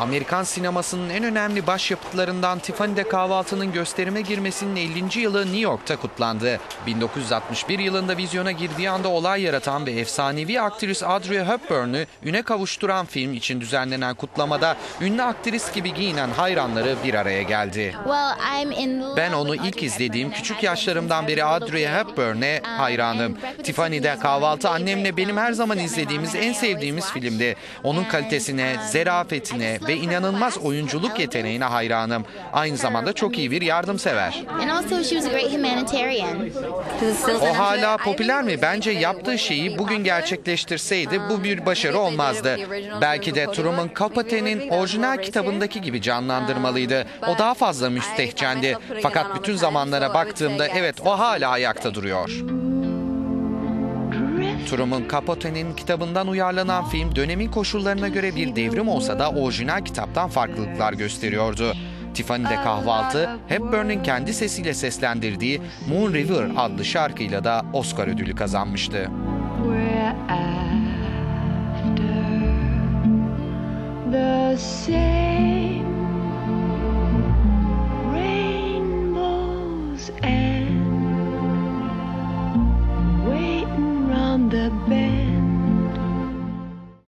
Amerikan sinemasının en önemli başyapıtlarından Tiffany'de kahvaltının gösterime girmesinin 50. yılı New York'ta kutlandı. 1961 yılında vizyona girdiği anda olay yaratan ve efsanevi aktris Audrey Hepburn'u üne kavuşturan film için düzenlenen kutlamada ünlü aktris gibi giyinen hayranları bir araya geldi. Ben onu ilk izlediğim küçük yaşlarımdan beri Audrey Hepburn'e hayranım. Tiffany'de kahvaltı annemle benim her zaman izlediğimiz en sevdiğimiz filmdi. Onun kalitesine, zerafetine ve inanılmaz oyunculuk yeteneğine hayranım. Aynı zamanda çok iyi bir yardımsever. O hala popüler mi? Bence yaptığı şeyi bugün gerçekleştirseydi bu bir başarı olmazdı. Belki de Truman Capote'nin orijinal kitabındaki gibi canlandırmalıydı. O daha fazla müstehcendi. Fakat bütün zamanlara baktığımda evet o hala ayakta duruyor. Truman Capote'nin kitabından uyarlanan film dönemin koşullarına göre bir devrim olsa da orijinal kitaptan farklılıklar gösteriyordu. Tiffany'de kahvaltı, Hepburn'un kendi sesiyle seslendirdiği Moon River adlı şarkıyla da Oscar ödülü kazanmıştı. And